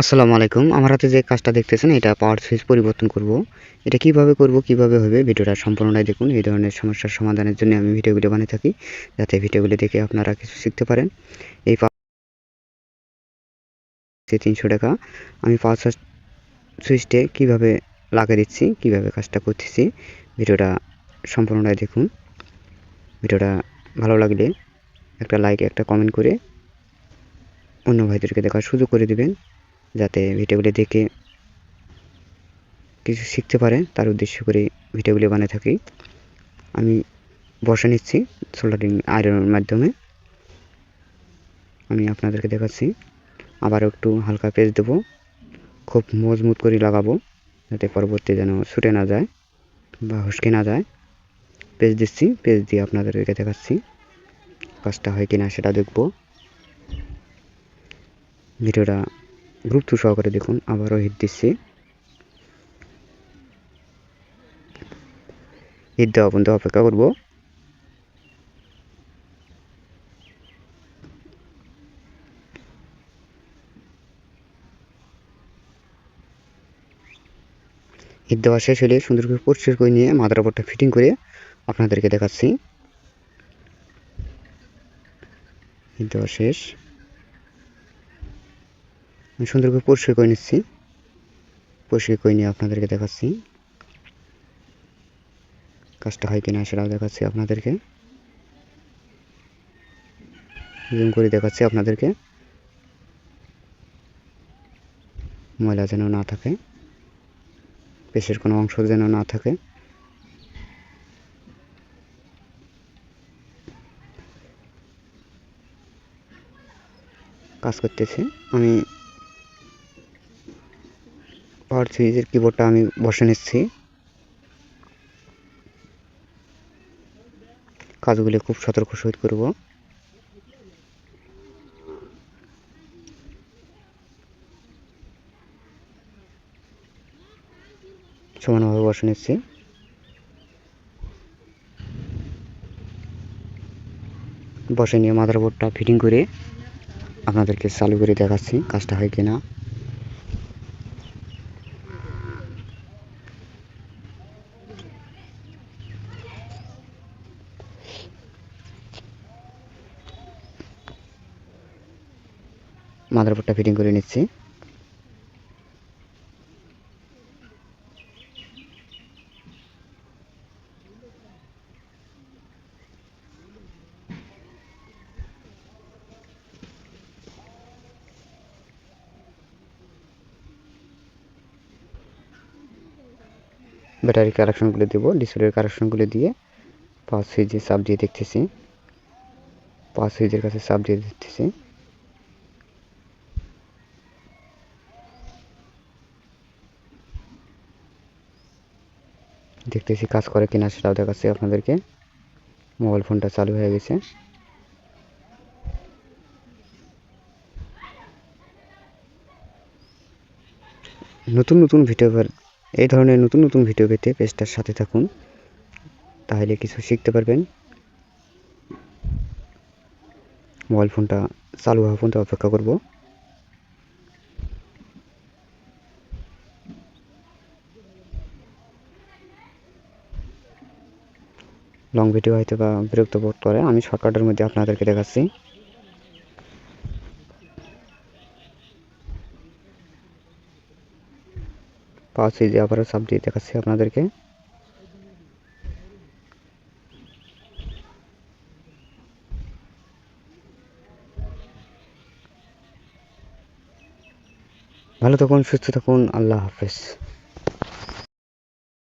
আসসালামু আলাইকুম। আমার হাতে যে কাজটা দেখতেছেন, এটা পাওয়ার সুইচ পরিবর্তন করব। এটা কীভাবে করব, কীভাবে হবে, ভিডিওটা সম্পূর্ণটাই দেখুন। এই ধরনের সমস্যার সমাধানের জন্য আমি ভিডিওগুলো বানিয়ে থাকি, যাতে ভিডিওগুলো দেখে আপনারা কিছু শিখতে পারেন। এই পাওয়ার তিনশো টাকা। আমি পাওয়ার সুইচটে কীভাবে লাগিয়ে দিচ্ছি, কীভাবে কাজটা করতেছি, ভিডিওটা সম্পূর্ণটাই দেখুন। ভিডিওটা ভালো লাগলে একটা লাইক একটা কমেন্ট করে অন্য ভাইদেরকে দেখার সুযোগ করে দিবেন। যাতে ভিডিওগুলি দেখে কিছু শিখতে পারে, তার উদ্দেশ্য করে ভিডিওগুলি বানিয়ে থাকি। আমি বসে নিচ্ছি সোল্ডারিং আয়রনের মাধ্যমে। আমি আপনাদেরকে দেখাচ্ছি। আবার একটু হালকা পেজ দেবো। খুব মজবুত করে লাগাবো, যাতে পরবর্তী যেন ছুটে না যায় বা হসকে না যায়। পেজ দিচ্ছি পেজ দিয়ে আপনাদেরকে দেখাচ্ছি কাজটা হয় কিনা সেটা দেখব। ভিডিওটা গুরুত্ব সহকারে দেখুন, আবারও হিট দিচ্ছি। হিট দেওয়া পর্যন্ত অপেক্ষা করব। হিট দেওয়া শেষ হলে সুন্দর করে পরিষ্কার করে নিয়ে মাদার ওপরটা ফিটিং করে আপনাদেরকে দেখাচ্ছি। হিট দেওয়া শেষ। আমি সুন্দর করে পরিষ্কার করে নিচ্ছি। পরিষ্কার করে নিয়ে আপনাদেরকে দেখাচ্ছি। কাজটা হয় কিনা সেটাও দেখাচ্ছি আপনাদেরকে। জুম করে দেখাচ্ছি আপনাদেরকে। ময়লা যেন না থাকে। পেশের কোনো অংশ যেন না থাকে। কাজ করতেছি। আমি পাওয়ার সুইচের কিবোর্ডটা আমি বসে নিচ্ছি। কাজগুলি খুব সতর্ক সহিত করব। সমানভাবে বসে নিচ্ছি। বসে নিয়ে মাদারবোর্ডটা ফিটিং করে আপনাদেরকে চালু করে দেখাচ্ছি কাজটা হয় কিনা। মাদারবোর্ডটা ফিটিং করে নিচ্ছি। ব্যাটারি কারেকশনগুলো দেবো, ডিসপ্লের কারেকশনগুলো দিয়ে পাঁচ সুইচে চাপ দিয়ে দেখতেছি। পাঁচ সুইচের কাছে চাপ দিয়ে দেখতেছি। দেখতেছি কাজ করে কিনা সেটাও দেখাচ্ছি আপনাদেরকে। মোবাইল ফোনটা চালু হয়ে গেছে। নতুন নতুন ভিডিও এই ধরনের নতুন নতুন ভিডিও পেতে পেজটার সাথে থাকুন। তাহলে কিছু শিখতে পারবেন। মোবাইল ফোনটা চালু হওয়া পর্যন্ত অপেক্ষা করব। লং ভিডিও হয়তো বা বিরক্ত বোধ করে। আমি শর্টকাটের মধ্যে আপনাদেরকে দেখাচ্ছি। পাওয়া যে আবারও সাব দিয়ে দেখাচ্ছি আপনাদেরকে। ভালো থাকুন, সুস্থ থাকুন, আল্লাহ হাফেজ।